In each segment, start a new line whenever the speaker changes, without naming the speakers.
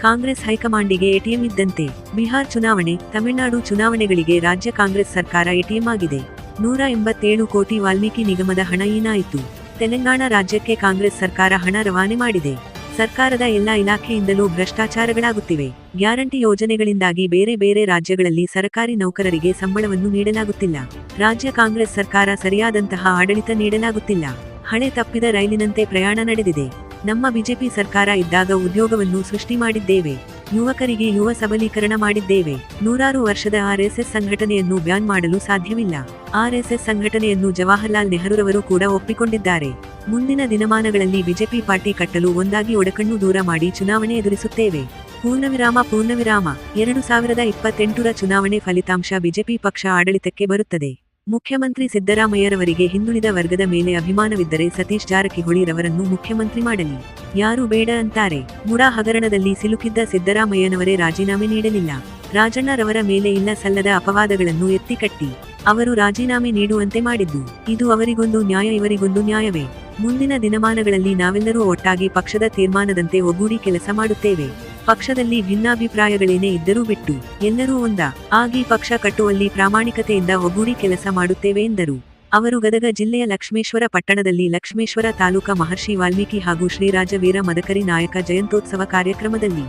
Congress ಹೈಕಮಾಂಡಿಗೆ ATM ಇದ್ದಂತೆ ಬಿಹಾರ್ ಚುನಾವಣೆ, ತಮಿಳುನಾಡು ಚುನಾವಣೆಗಳಿಗೆ ರಾಜ್ಯ ಕಾಂಗ್ರೆಸ್ ಸರ್ಕಾರ ಎಟಿಎಂ ಆಗಿದೆ. ನೂರ ಎಂಬತ್ತೇಳು ಕೋಟಿ ವಾಲ್ಮೀಕಿ ನಿಗಮದ ಹಣ ಏನಾಯಿತು ತೆಲಂಗಾಣ ರಾಜ್ಯಕ್ಕೆ ಕಾಂಗ್ರೆಸ್ ಸರ್ಕಾರ ಹಣ ರವಾನೆ ಮಾಡಿದೆ. ಸರ್ಕಾರದ ಎಲ್ಲಾ ಇಲಾಖೆಯಿಂದಲೂ ಭ್ರಷ್ಟಾಚಾರಗಳಾಗುತ್ತಿವೆ. ಗ್ಯಾರಂಟಿ ಯೋಜನೆಗಳಿಂದಾಗಿ ಬೇರೆ ಬೇರೆ ರಾಜ್ಯಗಳಲ್ಲಿ ಸರ್ಕಾರಿ ನೌಕರರಿಗೆ ಸಂಬಳವನ್ನು ನೀಡಲಾಗುತ್ತಿಲ್ಲ. ರಾಜ್ಯ ಕಾಂಗ್ರೆಸ್ ಸರ್ಕಾರ ಸರಿಯಾದಂತಹ ಆಡಳಿತ ನೀಡಲಾಗುತ್ತಿಲ್ಲ. ಹಳೆ ತಪ್ಪಿದ ರೈಲಿನಂತೆ ಪ್ರಯಾಣ ನಡೆದಿದೆ. ನಮ್ಮ ಬಿಜೆಪಿ ಸರ್ಕಾರ ಇದ್ದಾಗ ಉದ್ಯೋಗವನ್ನು ಸೃಷ್ಟಿ ಮಾಡಿದ್ದೇವೆ. ಯುವಕರಿಗೆ ಯುವ ಸಬಲೀಕರಣ ಮಾಡಿದ್ದೇವೆ. ನೂರಾರು ವರ್ಷದ ಆರ್ಎಸ್ಎಸ್ ಸಂಘಟನೆಯನ್ನು ಬ್ಯಾನ್ ಮಾಡಲು ಸಾಧ್ಯವಿಲ್ಲ. ಆರ್ಎಸ್ಎಸ್ ಸಂಘಟನೆಯನ್ನು ಜವಾಹರ್ಲಾಲ್ ನೆಹರೂರವರು ಕೂಡ ಒಪ್ಪಿಕೊಂಡಿದ್ದಾರೆ. ಮುಂದಿನ ದಿನಮಾನಗಳಲ್ಲಿ ಬಿಜೆಪಿ ಪಾರ್ಟಿ ಕಟ್ಟಲು ಒಂದಾಗಿ ಒಡಕಣ್ಣು ದೂರ ಮಾಡಿ ಚುನಾವಣೆ ಎದುರಿಸುತ್ತೇವೆ. ಪೂರ್ಣವಿರಾಮ ಪೂರ್ಣವಿರಾಮ. ಎರಡು ಸಾವಿರದ ಇಪ್ಪತ್ತೆಂಟರ ಚುನಾವಣೆ ಫಲಿತಾಂಶ ಬಿಜೆಪಿ ಪಕ್ಷ ಆಡಳಿತಕ್ಕೆ ಬರುತ್ತದೆ. ಮುಖ್ಯಮಂತ್ರಿ ಸಿದ್ದರಾಮಯ್ಯರವರಿಗೆ ಹಿಂದುಳಿದ ವರ್ಗದ ಮೇಲೆ ಅಭಿಮಾನವಿದ್ದರೆ ಸತೀಶ್ ಜಾರಕಿಹೊಳಿ ರವರನ್ನು ಮುಖ್ಯಮಂತ್ರಿ ಮಾಡಲಿ. ಯಾರು ಬೇಡ ಅಂತಾರೆ. ಮುಡಾ ಹಗರಣದಲ್ಲಿ ಸಿಲುಕಿದ್ದ ಸಿದ್ದರಾಮಯ್ಯನವರೇ ರಾಜೀನಾಮೆ ನೀಡಲಿಲ್ಲ. ರಾಜಣ್ಣರವರ ಮೇಲೆ ಇಲ್ಲ ಸಲ್ಲದ ಅಪವಾದಗಳನ್ನು ಎತ್ತಿಕಟ್ಟಿ ಅವರು ರಾಜೀನಾಮೆ ನೀಡುವಂತೆ ಮಾಡಿದ್ದು. ಇದು ಅವರಿಗೊಂದು ನ್ಯಾಯ, ಇವರಿಗೊಂದು ನ್ಯಾಯವೇ. ಮುಂದಿನ ದಿನಮಾನಗಳಲ್ಲಿ ನಾವೆಲ್ಲರೂ ಒಟ್ಟಾಗಿ ಪಕ್ಷದ ತೀರ್ಮಾನದಂತೆ ಒಗ್ಗೂಡಿ ಕೆಲಸ ಮಾಡುತ್ತೇವೆ. ಪಕ್ಷದಲ್ಲಿ ಭಿನ್ನಾಭಿಪ್ರಾಯಗಳೇನೇ ಇದ್ದರೂ ಬಿಟ್ಟು, ಎಲ್ಲರೂ ಒಂದ, ಆಗಿ ಪಕ್ಷ ಕಟ್ಟುವಲ್ಲಿ ಪ್ರಾಮಾಣಿಕತೆಯಿಂದ ಒಗ್ಗೂಡಿ ಕೆಲಸ ಮಾಡುತ್ತೇವೆ ಎಂದರು. ಅವರು ಗದಗ ಜಿಲ್ಲೆಯ ಲಕ್ಷ್ಮೇಶ್ವರ ಪಟ್ಟಣದಲ್ಲಿ ಲಕ್ಷ್ಮೇಶ್ವರ ತಾಲೂಕಾ ಮಹರ್ಷಿ ವಾಲ್ಮೀಕಿ ಹಾಗೂ ಶ್ರೀರಾಜ ವೀರ ಮದಕರಿ ನಾಯಕ ಜಯಂತೋತ್ಸವ ಕಾರ್ಯಕ್ರಮದಲ್ಲಿ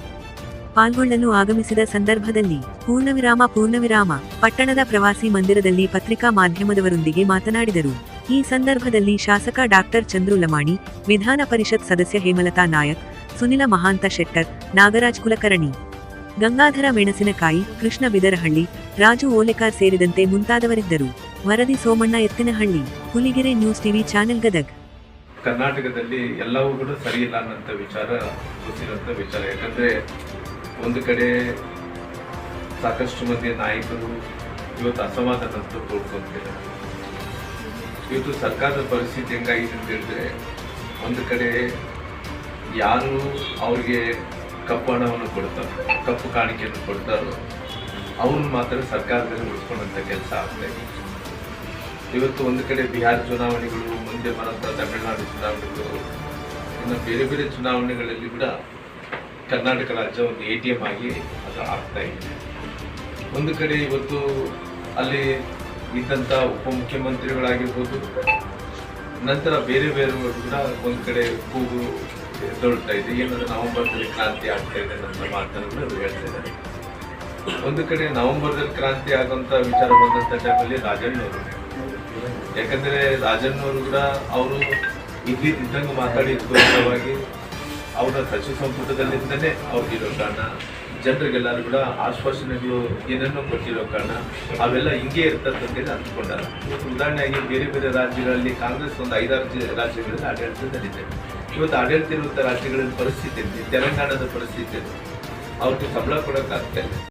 ಪಾಲ್ಗೊಳ್ಳಲು ಆಗಮಿಸಿದ ಸಂದರ್ಭದಲ್ಲಿ ಪೂರ್ಣವಿರಾಮ ಪೂರ್ಣವಿರಾಮ ಪಟ್ಟಣದ ಪ್ರವಾಸಿ ಮಂದಿರದಲ್ಲಿ ಪತ್ರಿಕಾ ಮಾಧ್ಯಮದವರೊಂದಿಗೆ ಮಾತನಾಡಿದರು. ಈ ಸಂದರ್ಭದಲ್ಲಿ ಶಾಸಕ ಡಾಕ್ಟರ್ ಚಂದ್ರು ಲಮಾಣಿ ವಿಧಾನ ಪರಿಷತ್ ಸದಸ್ಯ ಹೇಮಲತಾ ನಾಯಕ್ ಸುನಿಲ ಮಹಾಂತ ಶೆಟ್ಟರ್, ನಾಗರಾಜ್ ಕುಲಕರ್ಣಿ, ಗಂಗಾಧರ ಮೆಣಸಿನಕಾಯಿ, ಕೃಷ್ಣ ಬಿದರಹಳ್ಳಿ, ರಾಜು ಓಲೆಕಾರ್ ಸೇರಿದಂತೆ ಮುಂತಾದವರಿದ್ದರು. ವರದಿ Somanna Ettinahalli, Huligere news TV channel Gadag.
ಕರ್ನಾಟಕದಲ್ಲಿ ಎಲ್ಲವೂ ಕೂಡ ಸರಿ ಇಲ್ಲ ಅನ್ನೋಂಥ ವಿಚಾರ ಗೊತ್ತಿರೋಂಥ ವಿಚಾರ. ಯಾಕಂದ್ರೆ ಒಂದು ಕಡೆ ಸಾಕಷ್ಟು ಮಂದಿ ನಾಯಕರು ಇವತ್ತು ಅಸಮಾಧಾನಂತೂ ತೋಡ್ಕೊತಿದ್ದಾರೆ ಇವತ್ತು ಸರ್ಕಾರದ ಪರಿಸ್ಥಿತಿ ಹೆಂಗಾಗಿದೆ ಅಂತ ಹೇಳಿದ್ರೆ, ಒಂದು ಕಡೆ ಯಾರು ಅವ್ರಿಗೆ ಕಪ್ಪು ಹಣವನ್ನು ಕೊಡ್ತಾರೋ, ಕಪ್ಪು ಕಾಣಿಕೆಯನ್ನು ಕೊಡ್ತಾರೋ, ಅವ್ರನ್ನ ಮಾತ್ರ ಸರ್ಕಾರದಲ್ಲಿ ಉಳಿಸ್ಕೊಂಡಂಥ ಕೆಲಸ ಆಗ್ತಾ ಇವತ್ತು ಒಂದು ಕಡೆ ಬಿಹಾರ್ ಚುನಾವಣೆಗಳು, ಮುಂದೆ ಬರೋಂಥ ತಮಿಳುನಾಡು ಚುನಾವಣೆಗಳು, ಇನ್ನು ಬೇರೆ ಬೇರೆ ಚುನಾವಣೆಗಳಲ್ಲಿ ಕೂಡ ಕರ್ನಾಟಕ ರಾಜ್ಯ ಒಂದು ಎ ಟಿ ಎಂ ಆಗಿ ಅದು ಆಗ್ತಾ ಇದೆ. ಒಂದು ಕಡೆ ಇವತ್ತು ಅಲ್ಲಿ ಇದ್ದಂಥ ಉಪಮುಖ್ಯಮಂತ್ರಿಗಳಾಗಿರ್ಬೋದು ನಂತರ ಬೇರೆ ಬೇರೆ ಕೂಡ ಒಂದು ಕಡೆ ಕೂಗು ಎದ್ದೊಳ್ತಾ ಇದೆ. ಏನಂದ್ರೆ ನವೆಂಬರ್ದಲ್ಲಿ ಕ್ರಾಂತಿ ಆಗ್ತಾ ಇದೆ ಅನ್ನೋ ಮಾತನ್ನು ಕೂಡ ಹೇಳ್ತಾ ಇದ್ದಾರೆ. ಒಂದು ಕಡೆ ನವೆಂಬರ್ದಲ್ಲಿ ಕ್ರಾಂತಿ ಆಗುವಂತ ವಿಚಾರ ಬಂದಂತ ಟೈಮಲ್ಲಿ ರಾಜಣ್ಣವರು. ಯಾಕಂದ್ರೆ ರಾಜಣ್ಣವರು ಕೂಡ ಅವರು ಇದ್ದಂಗೆ ಮಾತಾಡಿ ಅವರ ಸಚಿವ ಸಂಪುಟದಲ್ಲಿಂದನೇ ಅವ್ರಿಗಿರೋ ಕಾರಣ ಜನರಿಗೆಲ್ಲರೂ ಕೂಡ ಆಶ್ವಾಸನೆಗಳು ಏನನ್ನೋ ಕೊಟ್ಟಿರೋ ಕಾರಣ ಅವೆಲ್ಲ ಹಿಂಗೆ ಇರ್ತಕ್ಕಂಥದ್ದು ಅಂದ್ಕೊಂಡಾರ ಉದಾಹರಣೆಯಾಗಿ ಬೇರೆ ಬೇರೆ ರಾಜ್ಯಗಳಲ್ಲಿ ಕಾಂಗ್ರೆಸ್ ಒಂದು ಐದಾರು ರಾಜ್ಯಗಳಲ್ಲಿ ಆಡಳಿತದಲ್ಲಿದೆ. ಇವತ್ತು ಆಡಳಿತ ಇರುವಂಥ ರಾಜ್ಯಗಳ ಪರಿಸ್ಥಿತಿ ತೆಲಂಗಾಣದ ಪರಿಸ್ಥಿತಿ ಇದೆ ಅವ್ರಿಗೆ ಸಂಬಳ ಕೊಡೋಕ್ಕಾಗ್ತಾ ಇಲ್ಲ.